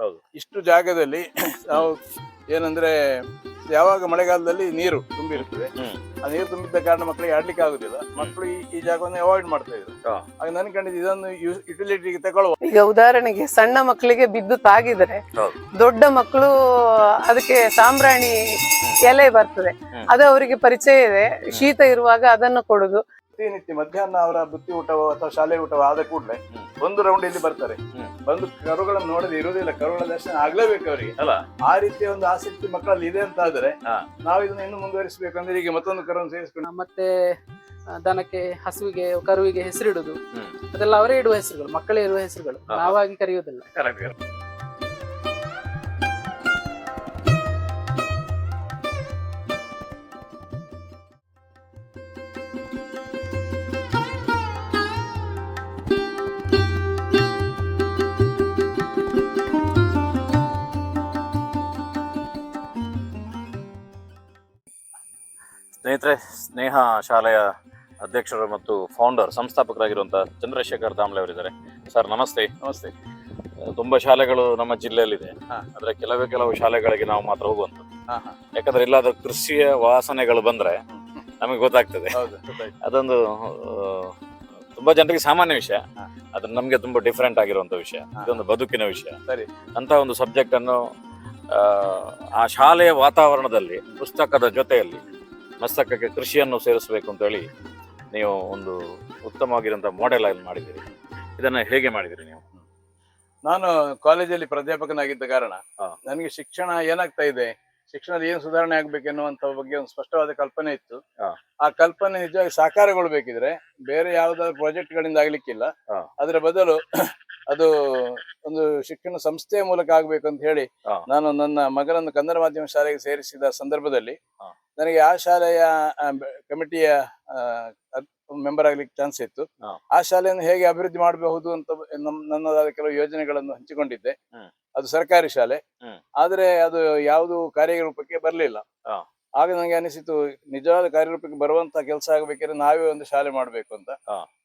ಹೌದು. ಇಷ್ಟು ಜಾಗದಲ್ಲಿ ನಾವು ಏನಂದ್ರೆ ಯಾವಾಗ ಮಳೆಗಾಲದಲ್ಲಿ ನೀರು ತುಂಬಿರುತ್ತದೆ. ಆ ನೀರು ತುಂಬಿದ್ದ ಕಾರಣ ಮಕ್ಕಳಿಗೆ ಆಡ್ಲಿಕ್ಕೆ ಆಗುದಿಲ್ಲ. ಮಕ್ಕಳು ಈ- ಈ ಜಾಗವನ್ನು ಅವಾಯ್ಡ್ ಮಾಡ್ತಾ ಇದ್ರು. ಹಾಗೆ ಆಗ ನನ್ ಕಂಡಿದ್ದು ಇದನ್ನು ಯುಟಿಲಿಟಿಗೆ ತಗೊಳ್ಳುವ. ಈಗ ಉದಾಹರಣೆಗೆ ಸಣ್ಣ ಮಕ್ಕಳಿಗೆ ಬಿದ್ದು ತಾಗಿದ್ರೆ ಹೌದು. ದೊಡ್ಡ ಮಕ್ಕಳು ಅದಕ್ಕೆ ಸಾಂಬ್ರಾಣಿ ಎಲೆ ಬರ್ತದೆ. ಅದು ಅವರಿಗೆ ಪರಿಚಯ ಇದೆ. ಶೀತ ಇರುವಾಗ ಅದನ್ನು ಕೊಡುದು. ಪ್ರತಿನಿತ್ಯ ಮಧ್ಯಾಹ್ನ ಅವರ ಬುತ್ತಿ ಊಟವೋ ಅಥವಾ ಶಾಲೆ ಊಟವೋ ಆದ ಕೂಡಲೇ. ಒಂದು ರೌಂಡ್ ಇಲ್ಲಿ ಬರ್ತಾರೆ. ಬಂದು ಕರುಗಳನ್ನು ನೋಡದೆ ಇರುವುದಿಲ್ಲ ಕರುಗಳ ದರ್ಶನ ಆಗ್ಲೇಬೇಕು ಅವರಿಗೆ. ಅಲ್ಲ. ಆ ರೀತಿಯ ಒಂದು ಆಸಕ್ತಿ ಮಕ್ಕಳಲ್ಲಿ ಇದೆ ಅಂತ ಆದ್ರೆ ನಾವು ಇದನ್ನ ಇನ್ನು ಮುಂದುವರಿಸಬೇಕಂದ್ರೆ ಈಗ ಮತ್ತೊಂದು ಕರುವನ್ನು ಸೇರಿಸ್ಕೊಂಡು. ಮತ್ತೆ ದನಕ್ಕೆ ಹಸುವಿಗೆ ಕರುವಿಗೆ ಹೆಸರಿಡುದು. ಅದೆಲ್ಲ ಅವರೇ ಇಡುವ ಹೆಸರುಗಳು ಮಕ್ಕಳೇ ಇರುವ ಹೆಸರುಗಳು. ನಾವಾಗಿ ಕರೆಯುವುದಿಲ್ಲ. ಸ್ನೇಹಿತರೆ ಸ್ನೇಹ ಶಾಲೆಯ ಅಧ್ಯಕ್ಷರು ಮತ್ತು ಫೌಂಡರ್ ಸಂಸ್ಥಾಪಕರಾಗಿರುವಂಥ ಚಂದ್ರಶೇಖರ್ ದಾಮ್ಲೆ ಅವರಿದ್ದಾರೆ. ಸರ್ ನಮಸ್ತೆ. ನಮಸ್ತೆ. ತುಂಬಾ ಶಾಲೆಗಳು ನಮ್ಮ ಜಿಲ್ಲೆಯಲ್ಲಿದೆ. ಇದೆ ಆದ್ರೆ ಕೆಲವೇ ಕೆಲವು ಶಾಲೆಗಳಿಗೆ ನಾವು ಮಾತ್ರ ಹೋಗುವಂಥದ್ದು. ಯಾಕಂದ್ರೆ ಇಲ್ಲಾದ್ರೂ ಕೃಷಿಯ ವಾಸನೆಗಳು ಬಂದ್ರೆ ನಮಗೆ ಗೊತ್ತಾಗ್ತದೆ. ಅದೊಂದು ತುಂಬಾ ಜನರಿಗೆ ಸಾಮಾನ್ಯ ವಿಷಯ. ಅದು ನಮಗೆ ತುಂಬಾ ಡಿಫ್ರೆಂಟ್ ಆಗಿರುವಂತ ವಿಷಯ. ಇದೊಂದು ಬದುಕಿನ ವಿಷಯ. ಸರಿ. ಅಂತ ಒಂದು ಸಬ್ಜೆಕ್ಟ್ ಅನ್ನು ಆ ಶಾಲೆಯ ವಾತಾವರಣದಲ್ಲಿ ಪುಸ್ತಕದ ಜೊತೆಯಲ್ಲಿ ಮಸ್ತಕಕ್ಕೆ ಕೃಷಿಯನ್ನು ಸೇರಿಸಬೇಕು ಅಂತ ಹೇಳಿ ನೀವು ಒಂದು ಉತ್ತಮವಾಗಿರುವಂತಹ ಮಾಡೆಲ್ ಆಗಿ ಮಾಡಿದ್ದೀರಿ ಇದನ್ನ ಹೇಗೆ ಮಾಡಿದಿರಿ ನೀವು ನಾನು ಕಾಲೇಜಲ್ಲಿ ಪ್ರಾಧ್ಯಾಪಕನಾಗಿದ್ದ ಕಾರಣ. ನನಗೆ ಶಿಕ್ಷಣ ಏನಾಗ್ತಾ ಇದೆ ಶಿಕ್ಷಣದಲ್ಲಿ ಏನು ಸುಧಾರಣೆ ಆಗ್ಬೇಕೆನ್ನುವಂತ ಬಗ್ಗೆ ಒಂದು ಸ್ಪಷ್ಟವಾದ ಕಲ್ಪನೆ ಇತ್ತು ಆ ಕಲ್ಪನೆ ನಿಜವಾಗಿ ಸಾಕಾರಗೊಳ್ಬೇಕಿದ್ರೆ ಬೇರೆ ಯಾವ್ದಾದ್ರು ಪ್ರಾಜೆಕ್ಟ್ ಗಳಿಂದ ಆಗ್ಲಿಕ್ಕಿಲ್ಲ. ಅದರ ಬದಲು ಅದು ಒಂದು ಶಿಕ್ಷಣ ಸಂಸ್ಥೆಯ ಮೂಲಕ ಆಗ್ಬೇಕು ಅಂತ ಹೇಳಿ ನಾನು ನನ್ನ ಮಗನನ್ನು ಕನ್ನಡ ಮಾಧ್ಯಮ ಶಾಲೆಗೆ ಸೇರಿಸಿದ ಸಂದರ್ಭದಲ್ಲಿ. ನನಗೆ ಆ ಶಾಲೆಯ ಕಮಿಟಿಯ ಮೆಂಬರ್ ಆಗ್ಲಿಕ್ಕೆ ಚಾನ್ಸ್ ಇತ್ತು. ಆ ಶಾಲೆಯನ್ನು ಹೇಗೆ ಅಭಿವೃದ್ಧಿ ಮಾಡಬಹುದು ಅಂತ ನನ್ನದಾದ ಕೆಲವು ಯೋಜನೆಗಳನ್ನು ಹಂಚಿಕೊಂಡಿದ್ದೆ ಅದು ಸರ್ಕಾರಿ ಶಾಲೆ. ಆದ್ರೆ ಅದು ಯಾವುದು ಕಾರ್ಯರೂಪಕ್ಕೆ ಬರಲಿಲ್ಲ. ಆಗ ನನಗೆ ಅನಿಸಿತು ನಿಜವಾದ ಕಾರ್ಯರೂಪಕ್ಕೆ ಬರುವಂತ ಕೆಲಸ ಆಗಬೇಕಾದ್ರೆ ನಾವೇ ಒಂದು ಶಾಲೆ ಮಾಡಬೇಕು ಅಂತ.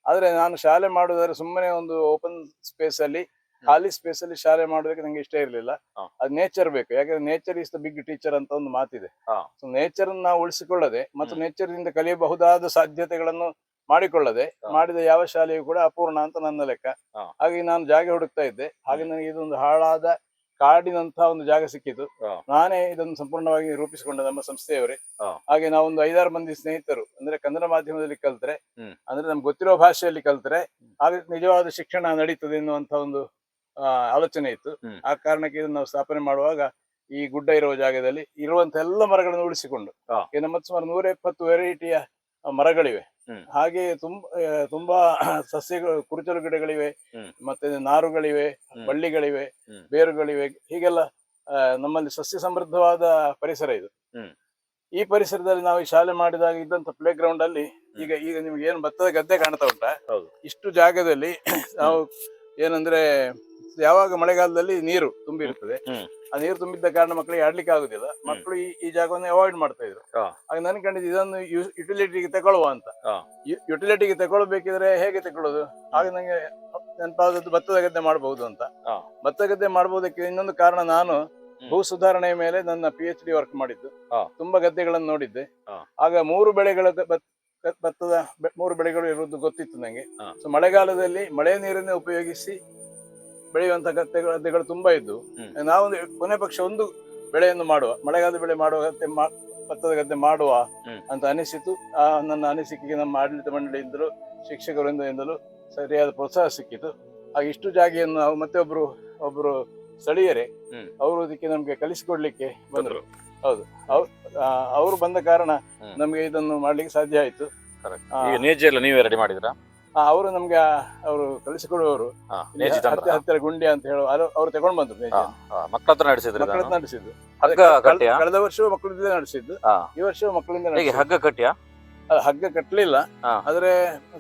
ಆದ್ರೆ ನಾನು ಶಾಲೆ ಮಾಡುವುದಾದ್ರೆ ಸುಮ್ಮನೆ ಒಂದು ಓಪನ್ ಸ್ಪೇಸ್ ಅಲ್ಲಿ ಖಾಲಿ ಸ್ಪೇಸ್ ಅಲ್ಲಿ ಶಾಲೆ ಮಾಡೋದಕ್ಕೆ ನಂಗೆ ಇಷ್ಟ ಇರಲಿಲ್ಲ. ಅದು ನೇಚರ್ ಬೇಕು. ಯಾಕಂದ್ರೆ nature is the big teacher ಅಂತ ಒಂದು ಮಾತಿದೆ. ಸೊ ನೇಚರ್ ನಾವು ಉಳಿಸಿಕೊಳ್ಳದೆ ಮತ್ತು ನೇಚರ್ನಿಂದ ಕಲಿಯಬಹುದಾದ ಸಾಧ್ಯತೆಗಳನ್ನು ಮಾಡಿಕೊಳ್ಳದೆ ಮಾಡಿದ ಯಾವ ಶಾಲೆಯೂ ಕೂಡ ಅಪೂರ್ಣ ಅಂತ ನನ್ನ ಲೆಕ್ಕ. ಹಾಗಾಗಿ ಹಾಗೆ ನಾನು ಜಾಗ ಹುಡುಕ್ತಾ ಇದ್ದೆ. ಹಾಗೆ ನನಗೆ ಇದೊಂದು ಹಾಳಾದ ಕಾಡಿನಂತಹ ಒಂದು ಜಾಗ ಸಿಕ್ಕಿತು. ನಾನೇ ಇದನ್ನು ಸಂಪೂರ್ಣವಾಗಿ ರೂಪಿಸಿಕೊಂಡ ನಮ್ಮ ಸಂಸ್ಥೆಯವರೇ. ಹಾಗೆ ನಾವೊಂದು ಐದಾರು ಮಂದಿ ಸ್ನೇಹಿತರು ಅಂದ್ರೆ ಕನ್ನಡ ಮಾಧ್ಯಮದಲ್ಲಿ ಕಲ್ತ್ರೆ ಅಂದ್ರೆ ನಮ್ಗೆ ಗೊತ್ತಿರೋ ಭಾಷೆಯಲ್ಲಿ ಕಲ್ತ್ರೆ ಹಾಗೆ ನಿಜವಾದ ಶಿಕ್ಷಣ ನಡೀತದೆ ಎನ್ನುವಂತ ಒಂದು ಆಲೋಚನೆ ಇತ್ತು. ಆ ಕಾರಣಕ್ಕೆ ಇದನ್ನ ನಾವು ಸ್ಥಾಪನೆ ಮಾಡುವಾಗ ಈ ಗುಡ್ಡ ಇರುವ ಜಾಗದಲ್ಲಿ ಇರುವಂತ ಎಲ್ಲ ಮರಗಳನ್ನು ಉಳಿಸಿಕೊಂಡು ಹತ್ರ ಸುಮಾರು ನೂರ ಇಪ್ಪತ್ತು ವೆರೈಟಿಯ ಮರಗಳಿವೆ. ಹಾಗೆ ತುಂಬಾ ತುಂಬಾ ಸಸ್ಯಗಳು ಕುರುಚಲು ಗಿಡಗಳಿವೆ ಮತ್ತೆ ನಾರುಗಳಿವೆ ಬಳ್ಳಿಗಳಿವೆ ಬೇರುಗಳಿವೆ ಹೀಗೆಲ್ಲ ನಮ್ಮಲ್ಲಿ ಸಸ್ಯ ಸಮೃದ್ಧವಾದ ಪರಿಸರ ಇದು. ಈ ಪರಿಸರದಲ್ಲಿ ನಾವು ಈ ಶಾಲೆ ಮಾಡಿದಾಗ ಇದ್ದಂತ ಪ್ಲೇ ಗ್ರೌಂಡ್ ಅಲ್ಲಿ ಈಗ ಈಗ ನಿಮ್ಗೆ ಏನು ಭತ್ತದ ಗದ್ದೆ ಕಾಣ್ತಾ ಉಂಟಾ? ಹೌದು. ಇಷ್ಟು ಜಾಗದಲ್ಲಿ ನಾವು ಏನಂದ್ರೆ ಯಾವಾಗ ಮಳೆಗಾಲದಲ್ಲಿ ನೀರು ತುಂಬಿರ್ತದೆ. ಆ ನೀರು ತುಂಬಿದ್ದ ಕಾರಣ ಮಕ್ಕಳಿಗೆ ಆಡ್ಲಿಕ್ಕೆ ಆಗುದಿಲ್ಲ. ಮಕ್ಕಳು ಈ ಈ ಜಾಗವನ್ನು ಅವಾಯ್ಡ್ ಮಾಡ್ತಾ ಇದ್ರು. ಆಗ ನನ್ ಕಂಡಿದ್ದು ಇದನ್ನು ಯುಟಿಲಿಟಿಗೆ ತಗೊಳ್ಳುವ ಅಂತ. ಯುಟಿಲಿಟಿಗೆ ತಗೊಳ್ಬೇಕಿದ್ರೆ ಹೇಗೆ ತಗೊಳ್ಳೋದು? ಆಗ ನಂಗೆ ನೆನಪಾದದ್ದು ಭತ್ತದ ಗದ್ದೆ ಮಾಡಬಹುದು ಅಂತ. ಭತ್ತ ಗದ್ದೆ ಮಾಡಬಹುದಕ್ಕೆ ಇನ್ನೊಂದು ಕಾರಣ ನಾನು ಭೂ ಸುಧಾರಣೆಯ ಮೇಲೆ ನನ್ನ ಪಿ ಎಚ್ ಡಿ ವರ್ಕ್ ಮಾಡಿದ್ದು. ತುಂಬಾ ಗದ್ದೆಗಳನ್ನು ನೋಡಿದ್ದೆ. ಆಗ ಮೂರು ಬೆಳೆಗಳ ಭತ್- ಭತ್- ಭತ್ತದ ಮೂರು ಬೆಳೆಗಳು ಇರುವುದು ಗೊತ್ತಿತ್ತು ನಂಗೆ. ಸೊ ಮಳೆಗಾಲದಲ್ಲಿ ಮಳೆ ನೀರನ್ನೇ ಉಪಯೋಗಿಸಿ ಬೆಳೆಯುವಂತ ಗದ್ದೆಗಳು ಗದ್ದೆಗಳು ತುಂಬಾ ಇದ್ದು ನಾವೊಂದು ಕೊನೆ ಪಕ್ಷ ಒಂದು ಬೆಳೆಯನ್ನು ಮಾಡುವ ಮಳೆಗಾಲದ ಬೆಳೆ ಮಾಡುವ ಗದ್ದೆ ಮಾ- ಭತ್ತದ ಗದ್ದೆ ಮಾಡುವ ಅಂತ ಅನಿಸಿತು ಆ ನನ್ನ ಅನಿಸಿಕೆಗೆ ನಮ್ಮ ಆಡಳಿತ ಮಂಡಳಿಯಿಂದಲೂ ಶಿಕ್ಷಕರಿಂದಲೂ ಸರಿಯಾದ ಪ್ರೋತ್ಸಾಹ ಸಿಕ್ಕಿತು. ಹಾಗೆ ಇಷ್ಟು ಜಾಗೆಯನ್ನು ನಾವು ಮತ್ತೆ ಒಬ್ರು ಒಬ್ರು ಸ್ಥಳೀಯರೇ. ಅವರು ಇದಕ್ಕೆ ನಮ್ಗೆ ಕಲಿಸಿಕೊಡ್ಲಿಕ್ಕೆ ಬಂದರು. ಹೌದು. ಅವರು ಬಂದ ಕಾರಣ. ನಮ್ಗೆ ಇದನ್ನು ಮಾಡ್ಲಿಕ್ಕೆ ಸಾಧ್ಯ ಆಯ್ತು. ನೀವೇ ರೆಡಿ ಮಾಡಿದ್ರಾ ಅವರು ನಮ್ಗೆ ಅವರು ನೇಜಿ ಹತ್ತಿರ ಹತ್ತಿರ ಗುಂಡಿ ಅಂತ ಹೇಳುವ ಅವರು ತಗೊಂಡ್ ಬಂದ್ರು. ಮಕ್ಕಳ ಹತ್ರ ನಡೆಸಿದ್ರೆ ಮಕ್ಕಳ ಹತ್ರ ನಡೆಸಿದ್ದು ಹಗ್ಗ ಕಳೆದ- ವರ್ಷ ಕಳೆದ ವರ್ಷವೂ ಮಕ್ಕಳಿಂದ ನಡೆಸಿದ್ದು ಹಾ. ಈ ವರ್ಷವೂ ಮಕ್ಕಳಿಂದ ಹೇಗೆ ನಡೆಸಿದ್ದು. ಹಗ್ಗ ಕಟ್ಟಿಯ ಹಗ್ಗ ಕಟ್ಟಲಿಲ್ಲ ಹಾ. ಆದ್ರೆ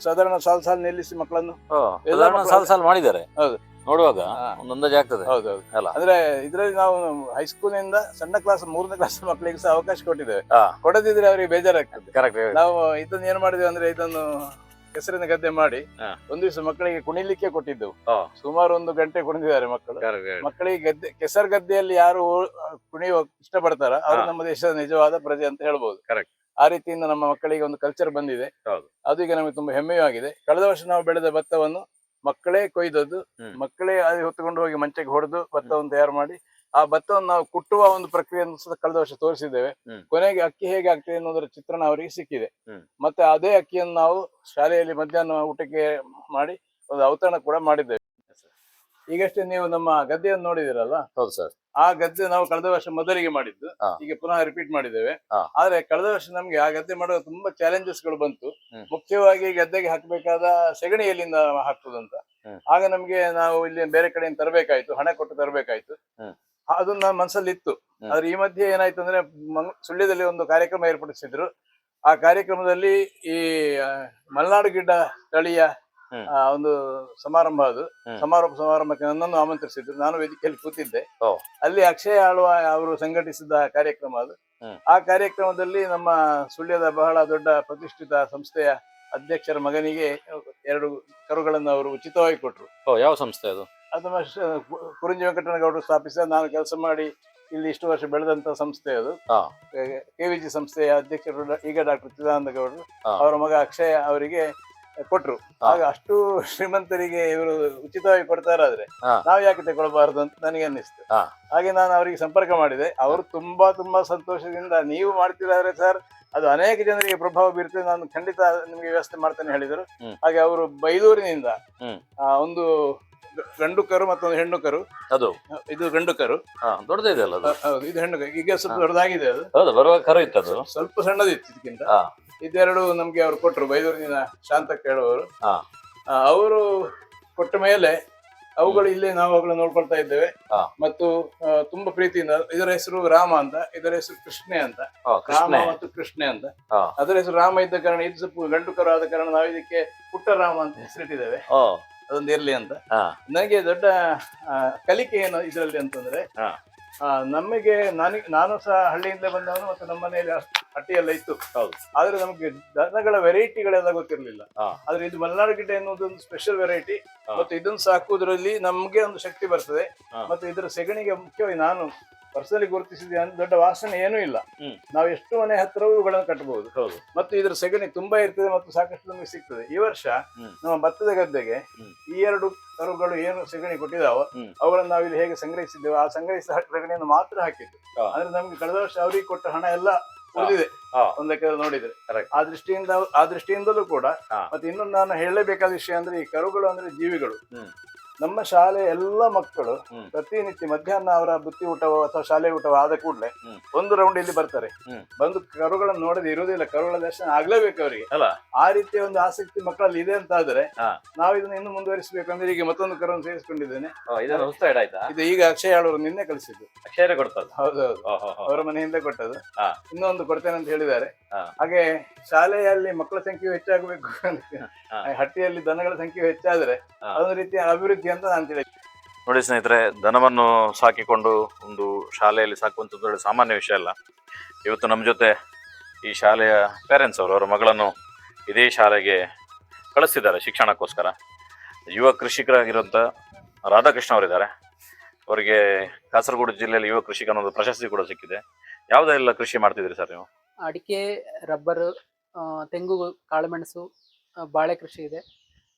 ಸಾಧಾರಣ ಸಾಲ್ ಸಾಲ್ ನಿಲ್ಲಿಸಿ ಮಕ್ಕಳನ್ನು ಓ, ಎಲ್ಲ ಸಾಧಾರಣ ಮಕ್ಕಳು- ಸಾಲು ಸಾಲು ಮಾಡಿದ್ದಾರೆ ಹೌದು. ನೋಡುವಾಗ ಹಾ. ಒಂದು ಅಂದಾಜು ಆಗ್ತದೆ ಹೌದೌದು ಅಲ್ಲ? ಅಂದ್ರೆ ಇದ್ರಲ್ಲಿ ನಾವು ಹೈಸ್ಕೂಲ್ ಇಂದ ಸಣ್ಣ ಕ್ಲಾಸ್ ಮೂರನೇ ಕ್ಲಾಸ್ ಮಕ್ಕಳಿಗೆ ಸಹ ಅವಕಾಶ ಕೊಟ್ಟಿದ್ದೇವೆ ಹಾ. ಕೊಡದಿದ್ರೆ ಅವರಿಗೆ ಬೇಜಾರಾಗ್ತದೆ ಕರೆಕ್ಟ್ ನಾವು ಇದನ್ನ ಏನ್ ಮಾಡಿದ್ವಿ ಅಂದ್ರೆ ಇದನ್ನು ಕೆಸರಿನ ಗದ್ದೆ ಮಾಡಿ. ಒಂದು ದಿವಸ ಮಕ್ಕಳಿಗೆ ಕುಣಿಲಿಕ್ಕೆ ಕೊಟ್ಟಿದ್ದೆವು ಸುಮಾರು ಒಂದು ಗಂಟೆ ಕುಣಿದಿದ್ದಾರೆ ಮಕ್ಕಳು. ಮಕ್ಕಳಿಗೆ ಗದ್ದೆ ಕೆಸರ್ ಗದ್ದೆಯಲ್ಲಿ ಯಾರು ಕುಣಿಯುವ ಇಷ್ಟಪಡ್ತಾರ ಅವರು ನಮ್ಮ ದೇಶದ ನಿಜವಾದ ಪ್ರಜೆ ಅಂತ ಹೇಳ್ಬೋದು. ಆ ರೀತಿಯಿಂದ ನಮ್ಮ ಮಕ್ಕಳಿಗೆ ಒಂದು ಕಲ್ಚರ್ ಬಂದಿದೆ. ಅದು ಈಗ ನಮಗೆ ತುಂಬಾ ಹೆಮ್ಮೆಯೂ ಆಗಿದೆ ಕಳೆದ ವರ್ಷ ನಾವು ಬೆಳೆದ ಭತ್ತವನ್ನು ಮಕ್ಕಳೇ ಕೊಯ್ದದ್ದು. ಮಕ್ಕಳೇ ಅದು ಹೊತ್ತುಕೊಂಡು ಹೋಗಿ ಮಂಚಕ್ಕೆ ಹೊಡೆದು ಭತ್ತವನ್ನು ತಯಾರು ಮಾಡಿ ಆ ಭತ್ತವನ್ನು ನಾವು ಕುಟ್ಟುವ ಒಂದು ಪ್ರಕ್ರಿಯೆಯನ್ನು ಸಹ ಕಳೆದ ವರ್ಷ ತೋರಿಸಿದ್ದೇವೆ. ಕೊನೆಗೆ ಅಕ್ಕಿ ಹೇಗೆ ಆಗ್ತದೆ ಅನ್ನೋದರ ಚಿತ್ರಣ ಅವರಿಗೆ ಸಿಕ್ಕಿದೆ. ಮತ್ತೆ ಅದೇ ಅಕ್ಕಿಯನ್ನು ನಾವು ಶಾಲೆಯಲ್ಲಿ ಮಧ್ಯಾಹ್ನ ಊಟಕ್ಕೆ ಮಾಡಿ ಒಂದು ಅವತರಣ ಕೂಡ ಮಾಡಿದ್ದೇವೆ. ಈಗಷ್ಟೇ ನೀವು ನಮ್ಮ ಗದ್ದೆಯನ್ನು ನೋಡಿದಿರಲ್ಲ ಹೌದು ಸರ್ ಆ ಗದ್ದೆ ನಾವು ಕಳೆದ ವರ್ಷ ಮೊದಲಿಗೆ ಮಾಡಿದ್ದು. ಈಗ ಪುನಃ ರಿಪೀಟ್ ಮಾಡಿದ್ದೇವೆ. ಆದ್ರೆ ಕಳೆದ ವರ್ಷ ನಮ್ಗೆ ಆ ಗದ್ದೆ ಮಾಡುವ ತುಂಬಾ ಚಾಲೆಂಜಸ್ಗಳು ಬಂತು. ಮುಖ್ಯವಾಗಿ ಗದ್ದೆಗೆ ಹಾಕಬೇಕಾದ ಸೆಗಣಿ ಎಲ್ಲಿಂದ ಹಾಕುದಂತ ಆಗ ನಮ್ಗೆ ನಾವು ಇಲ್ಲಿ ಬೇರೆ ಕಡೆಯಿಂದ ತರಬೇಕಾಯ್ತು ಹಣ ಕೊಟ್ಟು ತರಬೇಕಾಯ್ತು. ಅದು ನನ್ನ ಮನಸ್ಸಲ್ಲಿ ಇತ್ತು ಆದ್ರೆ ಈ ಮಧ್ಯೆ ಏನಾಯ್ತು ಅಂದ್ರೆ ಸುಳ್ಳ್ಯದಲ್ಲಿ ಸುಳ್ಯದಲ್ಲಿ ಒಂದು ಕಾರ್ಯಕ್ರಮ ಏರ್ಪಡಿಸಿದ್ರು. ಆ ಕಾರ್ಯಕ್ರಮದಲ್ಲಿ ಈ ಮಲ್ನಾಡು ಗಿಡ್ಡ ತಳಿಯ ಒಂದು ಸಮಾರಂಭ ಅದು. ಸಮಾರಂಭ ಸಮಾರೋಪ ಸಮಾರಂಭಕ್ಕೆ ನನ್ನನ್ನು ಆಮಂತ್ರಿಸಿದ್ರು. ನಾನು ವೇದಿಕೆಯಲ್ಲಿ ಕೂತಿದ್ದೆ. ಅಲ್ಲಿ ಅಕ್ಷಯ ಆಳ್ವ ಅವರು ಸಂಘಟಿಸಿದ ಕಾರ್ಯಕ್ರಮ ಅದು. ಆ ಕಾರ್ಯಕ್ರಮದಲ್ಲಿ ನಮ್ಮ ಸುಳ್ಯದ ಬಹಳ ದೊಡ್ಡ ಪ್ರತಿಷ್ಠಿತ ಸಂಸ್ಥೆಯ ಅಧ್ಯಕ್ಷರ ಮಗನಿಗೆ ಎರಡು ಕರುಗಳನ್ನು ಅವರು ಉಚಿತವಾಗಿ ಕೊಟ್ಟರು ಯಾವ ಸಂಸ್ಥೆ ಅದು? ಅದು ಕುರಂಜಿ ವೆಂಕಟನಗೌಡರು ಸ್ಥಾಪಿಸಿದ ನಾನು ಕೆಲಸ ಮಾಡಿ ಇಲ್ಲಿ ಇಷ್ಟು ವರ್ಷ ಬೆಳೆದಂತ ಸಂಸ್ಥೆ ಅದು ಹಾ. ಕೆವಿಜಿ ಸಂಸ್ಥೆಯ ಅಧ್ಯಕ್ಷರು ಡಾ- ಈಗ ಡಾಕ್ಟರ್ ಚಿದಾನಂದ ಗೌಡರು ಹಾ. ಅವರ ಮಗ ಅಕ್ಷಯ ಅವರಿಗೆ ಕೊಟ್ರು. ಆಗ ಅಷ್ಟು ಶ್ರೀಮಂತರಿಗೆ ಇವರು ಉಚಿತವಾಗಿ ಕೊಡ್ತಾರಾದ್ರೆ ಹಾ. ನಾವು ಯಾಕೆ ತಗೊಳ್ಬಾರ್ದು ಅಂತ ನನಗೆ ಅನ್ನಿಸ್ತು ಹಾ. ಹಾಗೆ ನಾನು ಅವರಿಗೆ ಸಂಪರ್ಕ ಮಾಡಿದೆ ಅವರು ತುಂಬಾ ತುಂಬಾ ಸಂತೋಷದಿಂದ ನೀವು ಮಾಡ್ತಿರಾದ್ರೆ ಸರ್ ಅದು ಅನೇಕ ಜನರಿಗೆ ಪ್ರಭಾವ ಬೀರ್ತದೆ ನಾನು ಖಂಡಿತ ನಿಮಗೆ ವ್ಯವಸ್ಥೆ ಮಾಡ್ತೇನೆ ಹೇಳಿದರು ಹ್ಮ್. ಹಾಗೆ ಅವರು ಬೈದೂರಿನಿಂದ ಹ್ಮ್. ಆ, ಒಂದು ಗಂಡು ಕರು ಮತ್ತೊಂದು ಹೆಣ್ಣು ಕರು ಅದು ಇದು ಗಂಡು ಕರು ಹಾ ದೊಡ್ಡದಿದೆ ಅಲ್ಲ ಅದು? ಹೌದು ಇದು ಹೆಣ್ಣು ಕರು ಈಗ ಸ್ವಲ್ಪ ದೊಡ್ಡದಾಗಿದೆ ಅದು. ಹೌದು ಬರುವ ಕರು ಇತ್ತು ಅದು ಸ್ವಲ್ಪ ಸಣ್ಣದಿತ್ತು ಇದಕ್ಕಿಂತ. ಹಾ. ಇದೆರಡು ನಮ್ಗೆ ಅವ್ರು ಕೊಟ್ರು ಬೈದೂರಿನ ಶಾಂತ ಕೇಳುವವರು. ಹಾ. ಅವರು ಕೊಟ್ಟ ಮೇಲೆ ಅವುಗಳು ಇಲ್ಲೇ ನಾವು ಅವುಗಳನ್ನ ನೋಡ್ಕೊಳ್ತಾ ಇದ್ದೇವೆ. ಹಾ. ಮತ್ತು ಆ, ತುಂಬಾ ಪ್ರೀತಿಯಿಂದ ಇದರ ಹೆಸರು ರಾಮ ಅಂತ ಇದರ ಹೆಸರು ಕೃಷ್ಣೆ ಅಂತ. ರಾಮ ಕೃಷ್ಣೆ. ಮತ್ತು ಕೃಷ್ಣೆ ಅಂತ. ಹಾ. ಅದರ ಹೆಸರು ರಾಮ ಇದ್ದ ಕಾರಣ ಇದು ಸ್ವಲ್ಪ ಗಂಡು ಕರು ಆದ ಕಾರಣ ನಾವು ಇದಕ್ಕೆ ಪುಟ್ಟರಾಮ ಅಂತ ಹೆಸರಿಟ್ಟಿದ್ದೇವೆ. ಅದೊಂದು ಇರ್ಲಿ ಅಂತ ಹಾ. ನನಗೆ ದೊಡ್ಡ ಆ, ಕಲಿಕೆ ಏನು ಇದರಲ್ಲಿ ಅಂತಂದ್ರೆ ಹಾ. ಆ, ನಮಗೆ ನಾನು ನಾನು ಸಹ ಹಳ್ಳಿಯಿಂದ ಬಂದವನು ಮತ್ತೆ ನಮ್ಮ ಮನೆಯಲ್ಲಿ ಅಷ್ಟ್ ಹಟ್ಟಿ ಎಲ್ಲ ಇತ್ತು ಹೌದು. ಆದ್ರೆ ನಮಗೆ ದನಗಳ ವೆರೈಟಿಗಳೆಲ್ಲ ಗೊತ್ತಿರಲಿಲ್ಲ ಹಾ. ಆದ್ರೆ ಇದು ಮಲೆನಾಡು ಗಿಡ್ಡೆ ಅನ್ನೋದು ಒಂದು ಸ್ಪೆಷಲ್ ವೆರೈಟಿ ಮತ್ತೆ ಮತ್ತು ಇದನ್ನು ಸಾಕುವುದರಲ್ಲಿ ನಮ್ಗೆ ಒಂದು ಶಕ್ತಿ ಬರ್ತದೆ ಮತ್ತೆ ಮತ್ತು ಇದರ ಸೆಗಣಿಗೆ ಮುಖ್ಯವಾಗಿ ನಾನು ಪರ್ಸನಲಿ ಗುರುತಿಸಿದ ಅಂತ ದೊಡ್ಡ ವಾಸನೆ ಏನೂ ಇಲ್ಲ. ನಾವು ಎಷ್ಟು ಮನೆ ಹತ್ತಿರವೂ ಇವುಗಳನ್ನು ಕಟ್ಟಬಹುದು ಹೌದು. ಮತ್ತು ಇದರ ಸೆಗಣಿ ತುಂಬಾ ಇರ್ತದೆ ಮತ್ತು ಸಾಕಷ್ಟು ನಮಗೆ ಸಿಗ್ತದೆ. ಈ ವರ್ಷ. ನಮ್ಮ ಭತ್ತದ ಗದ್ದೆಗೆ ಈ ಎರಡು ಕರುಗಳು ಏನು ಸೆಗಣಿ ಕೊಟ್ಟಿದಾವೋ. ಅವುಗಳನ್ನು ನಾವು ಇಲ್ಲಿ ಹೇಗೆ ಸಂಗ್ರಹಿಸಿದ್ದೇವೆ? ಆ ಸಂಗ್ರಹಿಸಿದ ಸೆಗಣಿಯನ್ನು ಮಾತ್ರ ಹಾಕಿದ್ದು. ಅಂದ್ರೆ ನಮ್ಗೆ ಕಳೆದ ವರ್ಷ ಅವರಿಗೆ ಕೊಟ್ಟ ಹಣ ಎಲ್ಲ ಉಳಿದಿದೆ. ಒಂದಕ್ಕೆ ನೋಡಿದ್ರೆ. ಆ ದೃಷ್ಟಿಯಿಂದ ಆ ದೃಷ್ಟಿಯಿಂದಲೂ ಕೂಡ ಮತ್ತೆ ಇನ್ನೊಂದು ನಾನು ಹೇಳಲೇಬೇಕಾದ ವಿಷಯ ಅಂದ್ರೆ ಈ ಕರುಗಳು ಅಂದ್ರೆ ಜೀವಿಗಳು. ನಮ್ಮ ಶಾಲೆ ಎಲ್ಲ ಮಕ್ಕಳು. ಪ್ರತಿನಿತ್ಯ ಮಧ್ಯಾಹ್ನ ಅವರ ಬುತ್ತಿ ಊಟವೋ ಅಥವಾ ಶಾಲೆ ಊಟವೋ ಆದ ಕೂಡಲೇ ಒಂದು ರೌಂಡ್ ಇಲ್ಲಿ ಬರ್ತಾರೆ. ಬಂದು ಕರುಗಳನ್ನು ನೋಡದೆ ಇರುವುದಿಲ್ಲ ಕರುಗಳ ದರ್ಶನ ಆಗ್ಲೇಬೇಕು ಅವರಿಗೆ. ಅಲ್ಲ? ಆ ರೀತಿಯ ಒಂದು ಆಸಕ್ತಿ ಮಕ್ಕಳಲ್ಲಿ ಇದೆ ಅಂತ ಆದ್ರೆ. ನಾವು ಇದನ್ನ ಇನ್ನು ಮುಂದುವರಿಸಬೇಕಂದ್ರೆ ಈಗ ಮತ್ತೊಂದು ಕರುವನ್ನು ಸೇರಿಸಿಕೊಂಡಿದ್ದೇನೆ. ಇದು ಈಗ ಅಕ್ಷಯ ಅವರು ನಿನ್ನೆ ಕಲಿಸಿದ್ದು ಅಕ್ಷಯ ಕೊಡ್ತದ್ದು? ಹೌದೌದು. ಅವರ ಮನೆಯಿಂದ ಕೊಟ್ಟದ್ದು. ಹಾ. ಇನ್ನೊಂದು ಕೊಡ್ತೇನೆ ಅಂತ ಹೇಳಿದ್ದಾರೆ. ಹಾಗೆ ಶಾಲೆಯಲ್ಲಿ ಮಕ್ಕಳ ಸಂಖ್ಯೆ ಹೆಚ್ಚಾಗಬೇಕು. ಹಟ್ಟಿಯಲ್ಲಿ ದನಗಳ ಸಂಖ್ಯೆ ಹೆಚ್ಚಾದ್ರೆ ಅದೇ ಅದೊಂದು ರೀತಿಯ ಅಭಿವೃದ್ಧಿ ಅಂತ ನಾನು ನೋಡಿ ಸ್ನೇಹಿತರೆ ದನವನ್ನು ಸಾಕಿಕೊಂಡು ಒಂದು ಶಾಲೆಯಲ್ಲಿ ಸಾಕುವಂಥದ್ದು ಒಳ್ಳೆ ಸಾಮಾನ್ಯ ವಿಷಯ ಅಲ್ಲ. ಇವತ್ತು ನಮ್ಮ ಜೊತೆ ಈ ಶಾಲೆಯ ಪೇರೆಂಟ್ಸ್ ಅವರು ಅವರ ಮಗಳನ್ನು ಇದೇ ಶಾಲೆಗೆ ಕಳಿಸ್ತಿದ್ದಾರೆ ಶಿಕ್ಷಣಕ್ಕೋಸ್ಕರ. ಯುವ ಕೃಷಿಕರಾಗಿರುವಂಥ ರಾಧಾಕೃಷ್ಣ ಅವರಿದ್ದಾರೆ. ಅವರಿಗೆ ಕಾಸರಗೋಡು ಜಿಲ್ಲೆಯಲ್ಲಿ ಯುವ ಕೃಷಿಕ ಅನ್ನೋದು ಪ್ರಶಸ್ತಿ ಕೂಡ ಸಿಕ್ಕಿದೆ. ಯಾವುದೆಲ್ಲ ಕೃಷಿ ಮಾಡ್ತಿದ್ರಿ ಸರ್ ನೀವು? ಅಡಿಕೆ ರಬ್ಬರ್ ತೆಂಗು ಕಾಳುಮೆಣಸು ಬಾಳೆ ಕೃಷಿ ಇದೆ.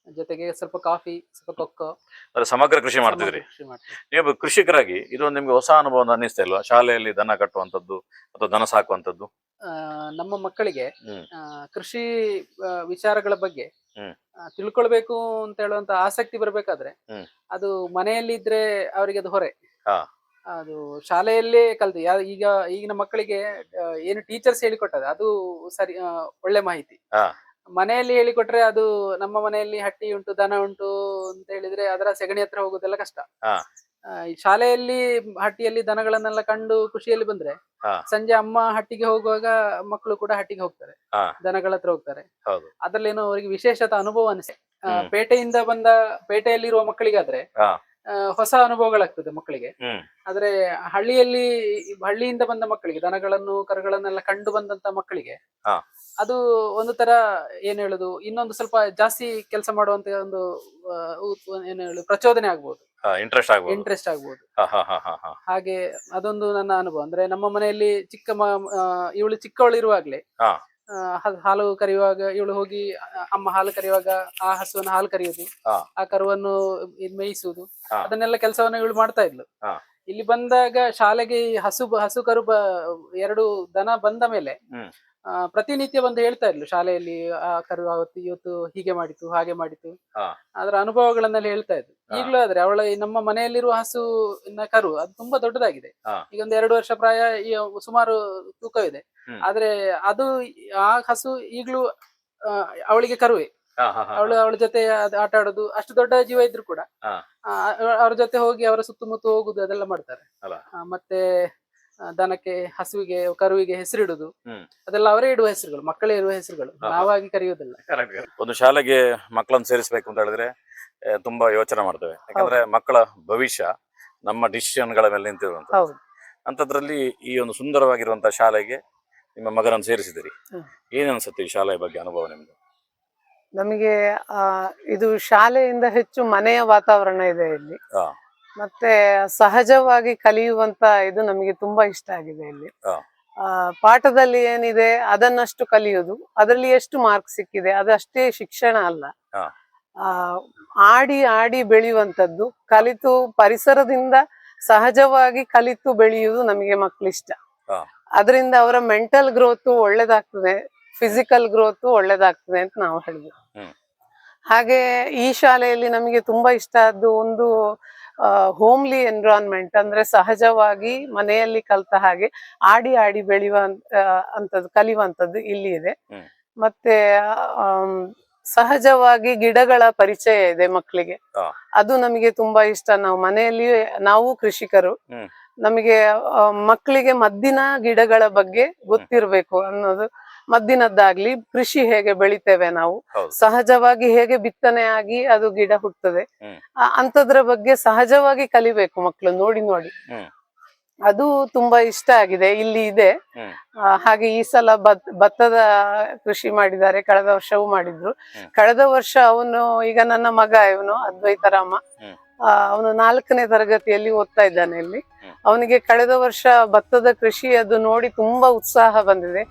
ಜೊತೆಗೆ ಸ್ವಲ್ಪ ಕಾಫಿ ಸ್ವಲ್ಪ ಕೊಕ್ಕೋ ಅಂದ್ರೆ ಸಮಗ್ರ ಕೃಷಿ ಮಾಡ್ತಿದ್ರಿ ಕೃಷಿ ಮಾಡ್ತೀವಿ ನೀವು ಕೃಷಿಕರಾಗಿ ಇದೊಂದು ನಿಮ್ಗೆ ಹೊಸ ಅನುಭವ ಅನ್ನಿಸ್ತಾ ಇಲ್ವಾ ಶಾಲೆಯಲ್ಲಿ ದನ ಕಟ್ಟುವಂಥದ್ದು ಅಥವಾ ದನ ಸಾಕುವಂಥದ್ದು ಆ, ನಮ್ಮ ಮಕ್ಕಳಿಗೆ ಹ್ಮ್. ಆ, ಕೃಷಿ ಆ, ವಿಚಾರಗಳ ಬಗ್ಗೆ ಹ್ಮ್. ಆ, ತಿಳ್ಕೊಳ್ಬೇಕು ಅಂತ ಹೇಳುವಂತ ಆಸಕ್ತಿ ಬರ್ಬೇಕಾದ್ರೆ ಹ್ಮ್. ಅದು ಮನೆಯಲ್ಲಿ ಇದ್ರೆ ಅವರಿಗೆ ಅದು ಹೊರೆ ಹಾ. ಅದು ಶಾಲೆಯಲ್ಲೇ ಕಲ್ತು ಯಾ- ಈಗ ಈಗಿನ ಮಕ್ಕಳಿಗೆ ಆ, ಏನು ಟೀಚರ್ಸ್ ಹೇಳಿಕೊಟ್ಟದ ಅದು ಸರಿ ಆ, ಒಳ್ಳೆ ಮಾಹಿತಿ ಹಾ. ಮನೆಯಲ್ಲಿ ಹೇಳಿಕೊಟ್ರೆ ಅದು ನಮ್ಮ ಮನೆಯಲ್ಲಿ ಹಟ್ಟಿ ಉಂಟು ದನ ಉಂಟು ಅಂತ ಹೇಳಿದ್ರೆ ಅದರ ಸೆಗಣಿ ಹತ್ರ ಹೋಗುದೆಲ್ಲ ಕಷ್ಟ ಆ, ಈ ಶಾಲೆಯಲ್ಲಿ ಹಟ್ಟಿಯಲ್ಲಿ ದನಗಳನ್ನೆಲ್ಲ ಕಂಡು ಖುಷಿಯಲ್ಲಿ ಬಂದ್ರೆ ಹಾ. ಸಂಜೆ ಅಮ್ಮ ಹಟ್ಟಿಗೆ ಹೋಗುವಾಗ ಮಕ್ಕಳು ಕೂಡ ಹಟ್ಟಿಗೆ ಹೋಗ್ತಾರೆ ಹಾ. ದನಗಳ ಹತ್ರ ಹೋಗ್ತಾರೆ ಹೌದು ಅದ್ರಲ್ಲೇನೋ ಅವರಿಗೆ ವಿಶೇಷತ ಅನುಭವ ಅನಿಸೆ ಹ್ಮ್. ಪೇಟೆಯಿಂದ ಬಂದ ಪೇಟೆಯಲ್ಲಿರುವ ಮಕ್ಕಳಿಗಾದ್ರೆ ಹಾ. ಹೊಸ ಅನುಭವಗಳಾಗ್ತದೆ ಮಕ್ಕಳಿಗೆ. ಆದ್ರೆ ಹಳ್ಳಿಯಲ್ಲಿ ಹಳ್ಳಿಯಿಂದ ಬಂದ ಮಕ್ಕಳಿಗೆ ದನಗಳನ್ನು ಕರುಗಳನ್ನೆಲ್ಲ ಕಂಡು ಬಂದಂತ ಮಕ್ಕಳಿಗೆ ಅದು ಒಂದು ತರ ಏನ್ ಹೇಳುದು ಇನ್ನೊಂದು ಸ್ವಲ್ಪ ಜಾಸ್ತಿ ಕೆಲಸ ಮಾಡುವಂತ ಒಂದು ಏನ್ ಹೇಳುದು ಪ್ರಚೋದನೆ ಆಗ್ಬಹುದು ಇಂಟ್ರೆಸ್ಟ್ ಆಗ್ಬೋದು ಇಂಟ್ರೆಸ್ಟ್ ಆಗ್ಬೋದು. ಹಾಗೆ ಅದೊಂದು ನನ್ನ ಅನುಭವ ಅಂದ್ರೆ ನಮ್ಮ ಮನೆಯಲ್ಲಿ ಚಿಕ್ಕ ಇವಳು ಚಿಕ್ಕವಳು ಇರುವಾಗ್ಲೇ ಹಾ. ಆ, ಹ- ಹಾಲು ಕರೆಯುವಾಗ ಇವಳು ಹೋಗಿ ಅಮ್ಮ ಹಾಲು ಕರೆಯುವಾಗ ಆ ಹಸುವನ್ನು ಹಾಲು ಕರೆಯುವುದು ಆ ಕರುವನ್ನು ಮೇಯಿಸುವುದು ಅದನ್ನೆಲ್ಲ ಕೆಲಸವನ್ನು ಇವಳು ಮಾಡ್ತಾ ಇದ್ಲು. ಇಲ್ಲಿ ಬಂದಾಗ ಶಾಲೆಗೆ ಹಸು ಹಸು ಕರು ಬ ಎರಡು ದನ ಬಂದ ಮೇಲೆ ಪ್ರತಿನಿತ್ಯ ಬಂದು ಹೇಳ್ತಾ ಇರ್ಲು ಶಾಲೆಯಲ್ಲಿ ಆ ಕರು ಅವತ್ತು ಇವತ್ತು ಹೀಗೆ ಮಾಡಿತು ಹಾಗೆ ಮಾಡಿತು. ಅದರ ಅನುಭವಗಳನ್ನೆಲ್ಲ ಹೇಳ್ತಾ ಇದ್ರು. ಈಗಲೂ ಆದ್ರೆ ಅವಳ ಈ ನಮ್ಮ ಮನೆಯಲ್ಲಿರುವ ಹಸು ಇನ್ನ ಕರು ಅದು ತುಂಬಾ ದೊಡ್ಡದಾಗಿದೆ. ಈಗ ಒಂದು ಎರಡು ವರ್ಷ ಪ್ರಾಯ ಈ ಸುಮಾರು ತೂಕವಿದೆ. ಆದ್ರೆ ಅದು ಆ ಹಸು ಈಗಲೂ ಅವಳಿಗೆ ಕರುವೆ. ಅವಳು ಅವಳ ಜೊತೆ ಅದ್ ಆಟ ಆಡೋದು ಅಷ್ಟು ದೊಡ್ಡ ಜೀವ ಇದ್ರು ಕೂಡ. ಅವ್ರ ಜೊತೆ ಹೋಗಿ ಅವರ ಸುತ್ತಮುತ್ತ ಹೋಗುದು ಅದೆಲ್ಲ ಮಾಡ್ತಾರೆ. ಮತ್ತೆ ದನಕ್ಕೆ ಹಸುವಿಗೆ ಕರುವಿಗೆ ಹೆಸರಿಡುದು. ಹ್ಮ್. ಅದೆಲ್ಲ ಅವರೇ ಇಡುವ ಹೆಸರುಗಳು ಮಕ್ಕಳೇ ಇರುವ ಹೆಸರುಗಳು. ನಾವಾಗಿ ಕರೆಯುವುದಿಲ್ಲ. ಒಂದು ಶಾಲೆಗೆ ಮಕ್ಕಳನ್ನು ಸೇರಿಸಬೇಕು ಅಂತ ಹೇಳಿದ್ರೆ ತುಂಬಾ ಯೋಚನೆ ಮಾಡ್ತೇವೆ. ಯಾಕಂದ್ರೆ ಮಕ್ಕಳ ಭವಿಷ್ಯ ನಮ್ಮ ಡಿಸಿಷನ್ಗಳ ಮೇಲೆ ನಿಂತಿರುವಂತ ಹೌದು. ಅಂತದ್ರಲ್ಲಿ ಈ ಒಂದು ಸುಂದರವಾಗಿರುವಂತಹ ಶಾಲೆಗೆ ನಿಮ್ಮ ಮಗನನ್ನು ಸೇರಿಸಿದಿರಿ ಏನನ್ಸುತ್ತೆ ಏನ್ ಅನ್ಸುತ್ತೆ ಈ ಶಾಲೆಯ ಬಗ್ಗೆ ಅನುಭವ ನಿಮ್ದು ನಮಗೆ ಆ ಇದು ಶಾಲೆಯಿಂದ ಹೆಚ್ಚು ಮನೆಯ ವಾತಾವರಣ ಇದೆ ಇಲ್ಲಿ. ಮತ್ತೆ ಸಹಜವಾಗಿ ಕಲಿಯುವಂತ ಇದು ನಮಗೆ ತುಂಬಾ ಇಷ್ಟ ಆಗಿದೆ ಇಲ್ಲಿ. ಆ ಪಾಠದಲ್ಲಿ ಏನಿದೆ ಅದನ್ನಷ್ಟು ಕಲಿಯೋದು ಅದರಲ್ಲಿ ಎಷ್ಟು ಮಾರ್ಕ್ ಸಿಕ್ಕಿದೆ ಅದಷ್ಟೇ ಶಿಕ್ಷಣ ಅಲ್ಲ. ಆ ಆಡಿ ಆಡಿ ಬೆಳೆಯುವಂತದ್ದು ಕಲಿತು ಪರಿಸರದಿಂದ ಸಹಜವಾಗಿ ಕಲಿತು ಬೆಳೆಯುವುದು ನಮಗೆ ಮಕ್ಕಳಿಷ್ಟ ಇಷ್ಟ ಅದರಿಂದ ಅವರ ಮೆಂಟಲ್ ಗ್ರೋತ್ ಒಳ್ಳೇದಾಗ್ತದೆ ಫಿಸಿಕಲ್ ಗ್ರೋತ್ ಒಳ್ಳೇದಾಗ್ತದೆ ಅಂತ ನಾವು ಹೇಳಿದ್ವಿ ಹಾಗೆ ಈ ಶಾಲೆಯಲ್ಲಿ ನಮಗೆ ತುಂಬಾ ಇಷ್ಟ ಆದ್ದು ಒಂದು ಹೋಮ್ಲಿ ಎನ್ವಿರಾನ್ಮೆಂಟ್ ಅಂದ್ರೆ ಸಹಜವಾಗಿ ಮನೆಯಲ್ಲಿ ಕಲ್ತ ಹಾಗೆ ಆಡಿ ಆಡಿ ಬೆಳೆಯುವ ಅಂತದ್ದು ಕಲಿಯುವಂತದ್ದು ಇಲ್ಲಿ ಇದೆ. ಮತ್ತೆ ಸಹಜವಾಗಿ ಗಿಡಗಳ ಪರಿಚಯ ಇದೆ ಮಕ್ಕಳಿಗೆ. ಅದು ನಮಗೆ ತುಂಬಾ ಇಷ್ಟ. ನಾವು ಮನೆಯಲ್ಲಿ ನಾವು ಕೃಷಿಕರು ನಮಗೆ ಮಕ್ಕಳಿಗೆ ಮದ್ದಿನ ಗಿಡಗಳ ಬಗ್ಗೆ ಗೊತ್ತಿರಬೇಕು ಅನ್ನೋದು ಮದ್ದಿನದ್ದಾಗ್ಲಿ ಕೃಷಿ ಹೇಗೆ ಬೆಳಿತೇವೆ ನಾವು ಸಹಜವಾಗಿ ಹೇಗೆ ಬಿತ್ತನೆ ಆಗಿ ಅದು ಗಿಡ ಹುಟ್ಟುತ್ತದೆ. ಅಂತದ್ರ ಬಗ್ಗೆ ಸಹಜವಾಗಿ ಕಲಿಬೇಕು ಮಕ್ಕಳು ನೋಡಿ ನೋಡಿ. ಅದು ತುಂಬಾ ಇಷ್ಟ ಆಗಿದೆ ಇಲ್ಲಿ ಇದೆ. ಹಾಗೆ ಈ ಸಲ ಭತ್ ಭತ್ತದ ಕೃಷಿ ಮಾಡಿದ್ದಾರೆ ಕಳೆದ ವರ್ಷವೂ ಮಾಡಿದ್ರು. ಕಳೆದ ವರ್ಷ ಅವನು ಈಗ ನನ್ನ ಮಗ ಇವನು ಅದ್ವೈತರಾಮ. ಅವನು ನಾಲ್ಕನೇ ತರಗತಿಯಲ್ಲಿ ಓದ್ತಾ ಇದ್ದಾನೆ ಇಲ್ಲಿ. ಅವನಿಗೆ ಕಳೆದ ವರ್ಷ ಭತ್ತದ ಕೃಷಿ ಅದು ನೋಡಿ ತುಂಬಾ ಉತ್ಸಾಹ ಬಂದಿದೆ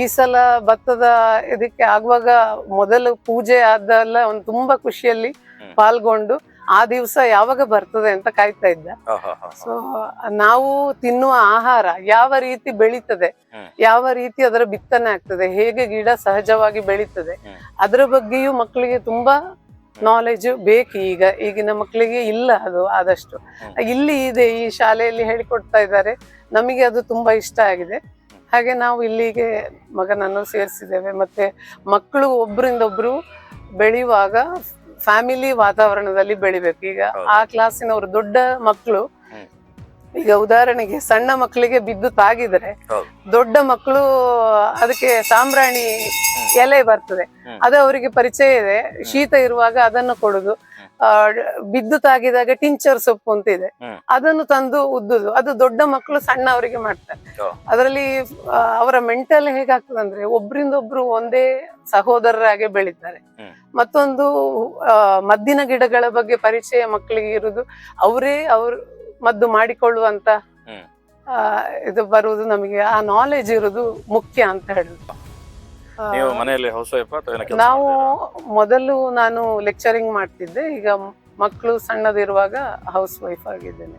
ಈ ಸಲ ಭತ್ತದ ಇದಕ್ಕೆ ಆಗುವಾಗ ಮೊದಲು ಪೂಜೆ ಆದಲ್ಲ ಅವನು ತುಂಬಾ ಖುಷಿಯಲ್ಲಿ. ಪಾಲ್ಗೊಂಡು ಆ ದಿವಸ ಯಾವಾಗ ಬರ್ತದೆ ಅಂತ ಕಾಯ್ತಾ ಇದ್ದ. ಸೊ ನಾವು ತಿನ್ನುವ ಆಹಾರ ಯಾವ ರೀತಿ ಬೆಳೀತದೆ ಯಾವ ರೀತಿ ಅದರ ಬಿತ್ತನೆ ಆಗ್ತದೆ ಹೇಗೆ ಗಿಡ ಸಹಜವಾಗಿ ಬೆಳೀತದೆ. ಅದರ ಬಗ್ಗೆಯೂ ಮಕ್ಕಳಿಗೆ ತುಂಬಾ ನಾಲೆಜ್ ಬೇಕು ಈಗ. ಈಗಿನ ಮಕ್ಕಳಿಗೆ ಇಲ್ಲ ಅದು ಆದಷ್ಟು. ಇಲ್ಲಿ ಇದೆ ಈ ಶಾಲೆಯಲ್ಲಿ ಹೇಳಿಕೊಡ್ತಾ ಇದ್ದಾರೆ. ನಮಗೆ ಅದು ತುಂಬ ಇಷ್ಟ ಆಗಿದೆ. ಹಾಗೆ ನಾವು ಇಲ್ಲಿಗೆ ಮಗನನ್ನು ಸೇರಿಸಿದ್ದೇವೆ. ಮತ್ತೆ ಮಕ್ಕಳು ಒಬ್ಬರಿಂದ ಒಬ್ಬರು ಬೆಳೆಯುವಾಗ ಫ್ಯಾಮಿಲಿ ವಾತಾವರಣದಲ್ಲಿ ಬೆಳಿಬೇಕು. ಈಗ ಆ ಕ್ಲಾಸಿನವರು ದೊಡ್ಡ ಮಕ್ಕಳು. ಈಗ ಉದಾಹರಣೆಗೆ ಸಣ್ಣ ಮಕ್ಕಳಿಗೆ ಬಿದ್ದು ತಾಗಿದ್ರೆ ದೊಡ್ಡ ಮಕ್ಕಳು ಅದಕ್ಕೆ ಸಾಂಬ್ರಾಣಿ ಎಲೆ ಬರ್ತದೆ. ಅದು ಅವರಿಗೆ ಪರಿಚಯ ಇದೆ. ಶೀತ ಇರುವಾಗ ಅದನ್ನು ಕೊಡುದು. ಬಿದ್ದು ತಾಗಿದಾಗ ಟಿಂಚರ್ ಸೊಪ್ಪು ಅಂತ ಇದೆ. ಅದನ್ನು ತಂದು ಉದ್ದುದು. ಅದು ದೊಡ್ಡ ಮಕ್ಕಳು ಸಣ್ಣವರಿಗೆ ಮಾಡ್ತಾರೆ. ಹೌದು. ಅದರಲ್ಲಿ ಅವರ ಮೆಂಟಲ್ ಹೇಗಾಗ್ತದೆ ಅಂದ್ರೆ ಒಬ್ರಿಂದ ಒಬ್ರು ಒಂದೇ ಸಹೋದರರಾಗೆ ಬೆಳೀತಾರೆ. ಮತ್ತೊಂದು ಮದ್ದಿನ ಗಿಡಗಳ ಬಗ್ಗೆ ಪರಿಚಯ ಮಕ್ಕಳಿಗೆ ಇರುದು. ಅವರೇ ಅವರು ಮದ್ದು ಮಾಡಿಕೊಳ್ಳುವಂತ ಇದು ಬರುವುದು ನಮಗೆ ಆ ನಾಲೆಜ್ ಇರುವುದು ಮುಖ್ಯ ಅಂತ ಹೇಳುದು ನೀವು ಮನೆಯಲ್ಲಿ ಹೌಸ್ ವೈಫ್ ನಾವು ಮೊದಲು ನಾನು ಲೆಕ್ಚರಿಂಗ್ ಮಾಡ್ತಿದ್ದೆ ಈಗ ಮಕ್ಕಳು ಸಣ್ಣದಿರುವಾಗ ಹೌಸ್ ವೈಫ್ ಆಗಿದ್ದೇನೆ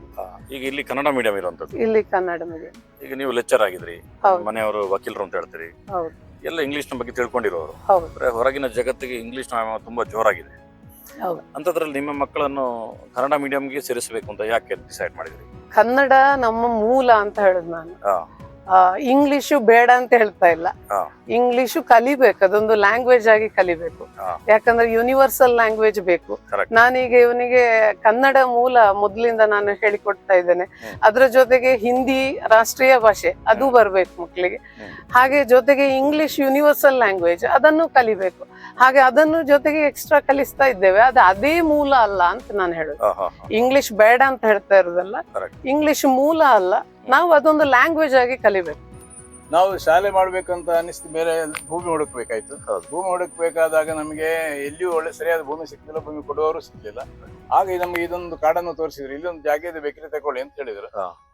ಈಗ ಇಲ್ಲಿ ಕನ್ನಡ ಮೀಡಿಯಂ ಇರುವಂತದ್ದು ಇಲ್ಲಿ ಕನ್ನಡ ಮೀಡಿಯಂ ಈಗ ನೀವು ಲೆಕ್ಚರ್ ಆಗಿದ್ರಿ ಮನೆಯವರು ವಕೀಲರು ಅಂತ ಹೇಳ್ತೀರಿ. ಹೌದು. ಎಲ್ಲ ಇಂಗ್ಲಿಷ್ನ ಬಗ್ಗೆ ತಿಳ್ಕೊಂಡಿರೋರು. ಹೌದು. ಹೊರಗಿನ ಜಗತ್ತಿಗೆ ಇಂಗ್ಲಿಷ್ ತುಂಬಾ ಜೋರಾಗಿದೆ. ಹೌದು. ಅಂತದ್ರಲ್ಲಿ ನಿಮ್ಮ ಮಕ್ಕಳನ್ನು ಕನ್ನಡ ಮೀಡಿಯಂಗೆ ಸೇರಿಸಬೇಕು ಅಂತ ಯಾಕೆ ಡಿಸೈಡ್ ಮಾಡಿದ್ರಿ ಕನ್ನಡ ನಮ್ಮ ಮೂಲ ಅಂತ ಹೇಳುದು ನಾನು ಹಾ. ಆ, ಇಂಗ್ಲಿಷು ಬೇಡ ಅಂತ ಹೇಳ್ತಾ ಇಲ್ಲ ಹಾ. ಇಂಗ್ಲಿಷು ಕಲಿಬೇಕು ಅದೊಂದು ಲ್ಯಾಂಗ್ವೇಜ್ ಆಗಿ ಕಲಿಬೇಕು ಹಾ. ಯಾಕಂದ್ರೆ ಯೂನಿವರ್ಸಲ್ ಲ್ಯಾಂಗ್ವೇಜ್ ಬೇಕು Correct. ನಾನೀಗ ಇವನಿಗೆ ಕನ್ನಡ ಮೂಲ ಮೊದಲಿಂದ ನಾನು ಹೇಳಿಕೊಡ್ತಾ ಇದ್ದೇನೆ ಹ್ಮ್. ಅದ್ರ ಜೊತೆಗೆ ಹಿಂದಿ ರಾಷ್ಟ್ರೀಯ ಭಾಷೆ ಅದು ಬರ್ಬೇಕು ಮಕ್ಕಳಿಗೆ ಹ್ಮ್. ಹಾಗೆ ಜೊತೆಗೆ ಇಂಗ್ಲಿಷ್ ಯೂನಿವರ್ಸಲ್ ಲ್ಯಾಂಗ್ವೇಜ್ ಅದನ್ನು ಕಲಿಬೇಕು ಹಾಗೆ ಅದನ್ನು ಜೊತೆಗೆ ಎಕ್ಸ್ಟ್ರಾ ಕಲಿಸ್ತಾ ಇದ್ದೇವೆ. ಅದು ಅದೇ ಮೂಲ ಅಲ್ಲ ಅಂತ ನಾನು ಹೇಳುದು. ಇಂಗ್ಲಿಷ್ ಬೇಡ ಅಂತ ಹೇಳ್ತಾ ಇರೋದಲ್ಲ ಇಂಗ್ಲಿಷ್ ಮೂಲ ಅಲ್ಲ ನಾವು ಅದೊಂದು ಲ್ಯಾಂಗ್ವೇಜ್ ಆಗಿ ಕಲಿಬೇಕು. ನಾವು ಶಾಲೆ ಮಾಡ್ಬೇಕಂತ ಅನಿಸ್ತು ಮೇಲೆ ಭೂಮಿ ಹುಡುಕ್ಬೇಕಾಯ್ತು. ಭೂಮಿ ಹುಡುಕ್ಬೇಕಾದಾಗ ನಮಗೆ ಎಲ್ಲಿಯೂ ಒಳ್ಳೆ ಸರಿಯಾದ ಭೂಮಿ ಸಿಕ್ಕಿಲ್ಲ ಭೂಮಿ ಕೊಡುವವರು ಸಿಕ್ಲಿಲ್ಲ ಹಾಗೆ ನಮ್ಗೆ ಇದೊಂದು ಕಾಡನ್ನು ತೋರಿಸಿದ್ರು. ಇಲ್ಲೊಂದು ಜಾಗ ಇದೆ ಬೇಕಿದ್ರೆ ತಗೊಳ್ಳಿ ಅಂತ ಹೇಳಿದ್ರು.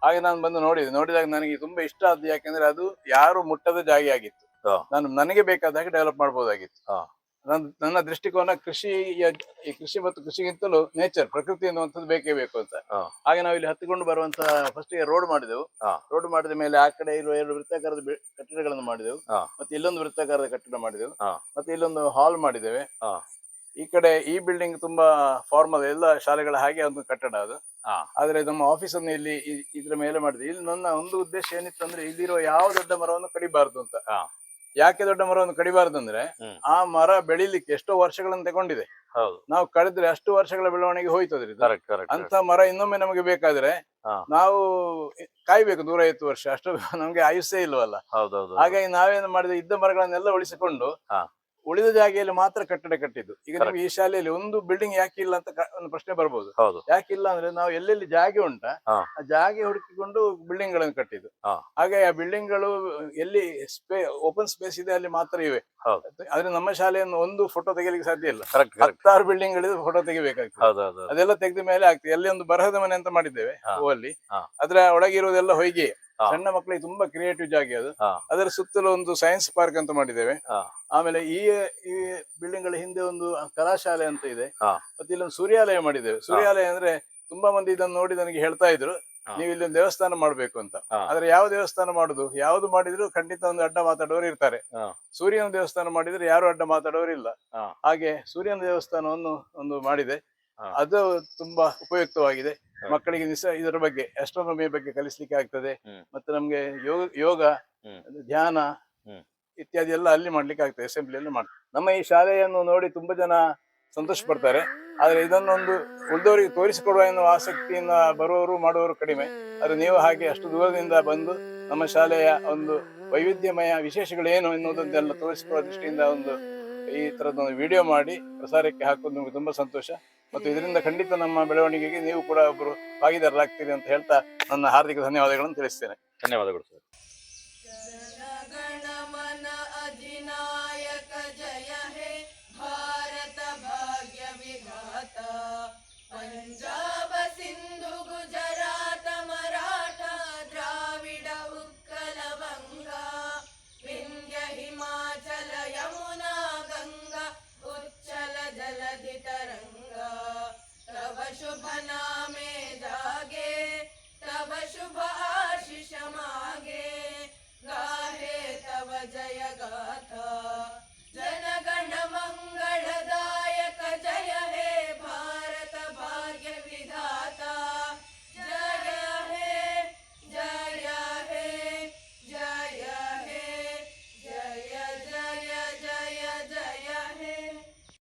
ಹಾಗೆ ನಾನು ಬಂದು ನೋಡಿದೆ. ನೋಡಿದಾಗ ನನಗೆ ತುಂಬಾ ಇಷ್ಟ ಆದ್ದು ಯಾಕೆಂದ್ರೆ ಅದು ಯಾರು ಮುಟ್ಟದ ಜಾಗ ಆಗಿತ್ತು. ನಾನು ನನಗೆ ಬೇಕಾದಾಗ ಡೆವಲಪ್ ಮಾಡಬಹುದಾಗಿತ್ತು. ನನ್ನ ದೃಷ್ಟಿಕೋನ ಕೃಷಿ ಈ ಕೃಷಿ ಮತ್ತು ಕೃಷಿಗಿಂತಲೂ ನೇಚರ್ ಪ್ರಕೃತಿ ಎನ್ನುವಂಥದ್ದು ಬೇಕೇ ಬೇಕು ಅಂತ. ಹಾಗೆ ನಾವು ಇಲ್ಲಿ ಹತ್ತಿಕೊಂಡು ಬರುವಂತ ಫಸ್ಟ್ಗೆ ರೋಡ್ ಮಾಡಿದೆವು. ರೋಡ್ ಮಾಡಿದ ಮೇಲೆ ಆ ಕಡೆ ಇರುವ ಎರಡು ವೃತ್ತಾಕಾರದ ಕಟ್ಟಡಗಳನ್ನು ಮಾಡಿದೆವು. ಮತ್ತೆ ಇಲ್ಲೊಂದು ವೃತ್ತಾಕಾರದ ಕಟ್ಟಡ ಮಾಡಿದೆವು. ಮತ್ತೆ ಇಲ್ಲೊಂದು ಹಾಲ್ ಮಾಡಿದ್ದೇವೆ. ಈ ಕಡೆ ಈ ಬಿಲ್ಡಿಂಗ್ ತುಂಬಾ ಫಾರ್ಮಲ್ ಎಲ್ಲ ಶಾಲೆಗಳ ಹಾಗೆ ಒಂದು ಕಟ್ಟಡ ಅದು. ಆದ್ರೆ ನಮ್ಮ ಆಫೀಸ್ ಅನ್ನು ಇಲ್ಲಿ ಇದ್ರ ಮೇಲೆ ಮಾಡಿದೆ. ಇಲ್ಲಿ ನನ್ನ ಒಂದು ಉದ್ದೇಶ ಏನಿತ್ತು ಅಂದ್ರೆ ಇಲ್ಲಿರುವ ಯಾವ ದೊಡ್ಡ ಮರವನ್ನು ಕಡಿಬಾರ್ದು ಅಂತ. ಯಾಕೆ ದೊಡ್ಡ ಮರವನ್ನು ಕಡಿಬಾರ್ದು ಅಂದ್ರೆ ಆ ಮರ ಬೆಳಿಲಿಕ್ಕೆ ಎಷ್ಟೋ ವರ್ಷಗಳನ್ನು ತಗೊಂಡಿದೆ. ಹೌದು. ನಾವು ಕಳೆದ್ರೆ ಅಷ್ಟು ವರ್ಷಗಳ ಬೆಳವಣಿಗೆ ಹೋಯ್ತದ್ರಿ ಅಂತ ಮರ ಇನ್ನೊಮ್ಮೆ ನಮಗೆ ಬೇಕಾದ್ರೆ ನಾವು ಕಾಯ್ಬೇಕು ನೂರ ಐವತ್ತು ವರ್ಷ. ಅಷ್ಟು ನಮ್ಗೆ ಆಯುಷ್ಯ ಇಲ್ವಲ್ಲ. ಹಾಗಾಗಿ ನಾವೇನು ಮಾಡಿದ್ರೆ ಇದ್ದ ಮರಗಳನ್ನೆಲ್ಲ ಉಳಿಸಿಕೊಂಡು. ಉಳಿದ ಜಾಗೆಯಲ್ಲಿ ಮಾತ್ರ ಕಟ್ಟಡ ಕಟ್ಟಿದ್ದು ಈಗ ನೀವು ನಿಮ್ಗೆ ಈ ಶಾಲೆಯಲ್ಲಿ ಒಂದು ಬಿಲ್ಡಿಂಗ್ ಯಾಕೆ ಇಲ್ಲ ಅಂತ ಕ- ಒಂದು ಪ್ರಶ್ನೆ ಬರ್ಬೋದು ಹೌದು ಇಲ್ಲ ಅಂದ್ರೆ ನಾವು ಎಲ್ಲೆಲ್ಲಿ ಜಾಗೆ ಉಂಟ ಹಾ. ಆ ಜಾಗೆ ಹುಡುಕಿಕೊಂಡು ಬಿಲ್ಡಿಂಗ್ಗಳನ್ನು ಕಟ್ಟಿದ್ದು ಹಾ. ಹಾಗೆ ಆ ಬಿಲ್ಡಿಂಗ್ಗಳು ಎಲ್ಲಿ ಸ್ಪೇ ಓಪನ್ ಸ್ಪೇಸ್ ಇದೆ ಅಲ್ಲಿ ಮಾತ್ರ ಇವೆ ಹೌದು. ಆದ್ರೆ ನಮ್ಮ ಶಾಲೆಯನ್ನು ಒಂದು ಫೋಟೋ ತೆಗಿಲಿಕ್ಕೆ ಸಾಧ್ಯ ಇಲ್ಲ ಕರೆಕ್ಟ್ ಕರೆಕ್ಟ್ ಹತ್ತಾರು ಬಿಲ್ಡಿಂಗ್ ಗಳಿದ್ರೆ ಫೋಟೋ ತೆಗಿಬೇಕಾಗ್ತದೆ ಹೌದು ಹೌದು ಹೌದು. ಅದೆಲ್ಲ ತೆಗೆದ ಮೇಲೆ ಆಗ್ತದೆ ಅಲ್ಲಿ ಒಂದು ಬರಹದ ಮನೆ ಅಂತ ಮಾಡಿದ್ದೇವೆ ಹಾ. ಹೂವಲ್ಲಿ ಹಾ. ಅದ್ರ ಒಳಗಿರುವುದೆಲ್ಲ ಹೊಯ್ಗೆ. ಸಣ್ಣ ಮಕ್ಕಳಿಗೆ ತುಂಬಾ ಕ್ರಿಯೇಟಿವ್ ಜಾಗ ಅದು. ಅದರ ಸುತ್ತಲೂ ಒಂದು ಸೈನ್ಸ್ ಪಾರ್ಕ್ ಅಂತ ಮಾಡಿದ್ದೇವೆ. ಆಮೇಲೆ ಈ ಈ ಬಿಲ್ಡಿಂಗ್ಗಳ ಹಿಂದೆ ಒಂದು ಕಲಾಶಾಲೆ ಅಂತ ಇದೆ. ಮತ್ತೆ ಇಲ್ಲೊಂದು ಸೂರ್ಯಾಲಯ ಮಾಡಿದ್ದೇವೆ. ಸೂರ್ಯಾಲಯ ಅಂದ್ರೆ ತುಂಬಾ ಮಂದಿ ಇದನ್ನು ನೋಡಿ ನನಗೆ ಹೇಳ್ತಾ ಇದ್ರು. ನೀವು ಇಲ್ಲಿ ಇಲ್ಲೊಂದು ದೇವಸ್ಥಾನ ಮಾಡ್ಬೇಕು ಅಂತ. ಆದ್ರೆ ಯಾವ ದೇವಸ್ಥಾನ ಮಾಡುದು? ಯಾವ್ದು ಮಾಡಿದ್ರು ಖಂಡಿತ ಒಂದು ಅಡ್ಡ ಮಾತಾಡೋರು ಇರ್ತಾರೆ. ಸೂರ್ಯನ ದೇವಸ್ಥಾನ ಮಾಡಿದ್ರೆ ಯಾರು ಅಡ್ಡ ಮಾತಾಡೋರು ಇಲ್ಲ. ಹಾಗೆ ಸೂರ್ಯನ ದೇವಸ್ಥಾನವನ್ನು ಒಂದು ಮಾಡಿದೆ. ಅದು ತುಂಬಾ ಉಪಯುಕ್ತವಾಗಿದೆ. ಮಕ್ಕಳಿಗೆ ನಿಸ ಇದರ ಬಗ್ಗೆ ಆಸ್ಟ್ರೋನಮಿಯ ಬಗ್ಗೆ ಕಲಿಸ್ಲಿಕ್ಕೆ ಆಗ್ತದೆ. ಮತ್ತೆ ನಮ್ಗೆ ಯೋಗ ಯೋಗ ಧ್ಯಾನ. ಇತ್ಯಾದಿ ಎಲ್ಲ ಅಲ್ಲಿ ಮಾಡ್ಲಿಕ್ಕೆ ಆಗ್ತದೆ ಅಸೆಂಬ್ಲಿಯಲ್ಲಿ ಮಾಡ್ತಾರೆ ನಮ್ಮ ಈ ಶಾಲೆಯನ್ನು ನೋಡಿ ತುಂಬಾ ಜನ ಸಂತೋಷ ಪಡ್ತಾರೆ ಆದ್ರೆ ಇದನ್ನೊಂದು ಉಳಿದವರಿಗೆ ತೋರಿಸಿಕೊಡುವ ಎನ್ನುವ ಆಸಕ್ತಿಯಿಂದ ಬರುವವರು ಮಾಡುವವರು ಕಡಿಮೆ. ಆದ್ರೆ ನೀವು ಹಾಗೆ ಅಷ್ಟು ದೂರದಿಂದ ಬಂದು ನಮ್ಮ ಶಾಲೆಯ ಒಂದು ವೈವಿಧ್ಯಮಯ ವಿಶೇಷಗಳು ಏನು ಎನ್ನುವುದನ್ನೆಲ್ಲ ತೋರಿಸಿಕೊಡುವ ದೃಷ್ಟಿಯಿಂದ ಒಂದು ಈ ತರದ ಒಂದು ವಿಡಿಯೋ ಮಾಡಿ ಪ್ರಸಾರಕ್ಕೆ ಹಾಕೋದು ನಮ್ಗೆ ತುಂಬಾ ಸಂತೋಷ. ಮತ್ತು ಇದರಿಂದ ಖಂಡಿತ ನಮ್ಮ ಬೆಳವಣಿಗೆಗೆ ನೀವು ಕೂಡ ಒಬ್ಬರು ಭಾಗಿದಾರರಾಗ್ತೀರಿ ಅಂತ ಹೇಳ್ತಾ ನನ್ನ ಹಾರ್ದಿಕ ಧನ್ಯವಾದಗಳನ್ನು ತಿಳಿಸ್ತೇನೆ. ಧನ್ಯವಾದಗಳು ಸರ್.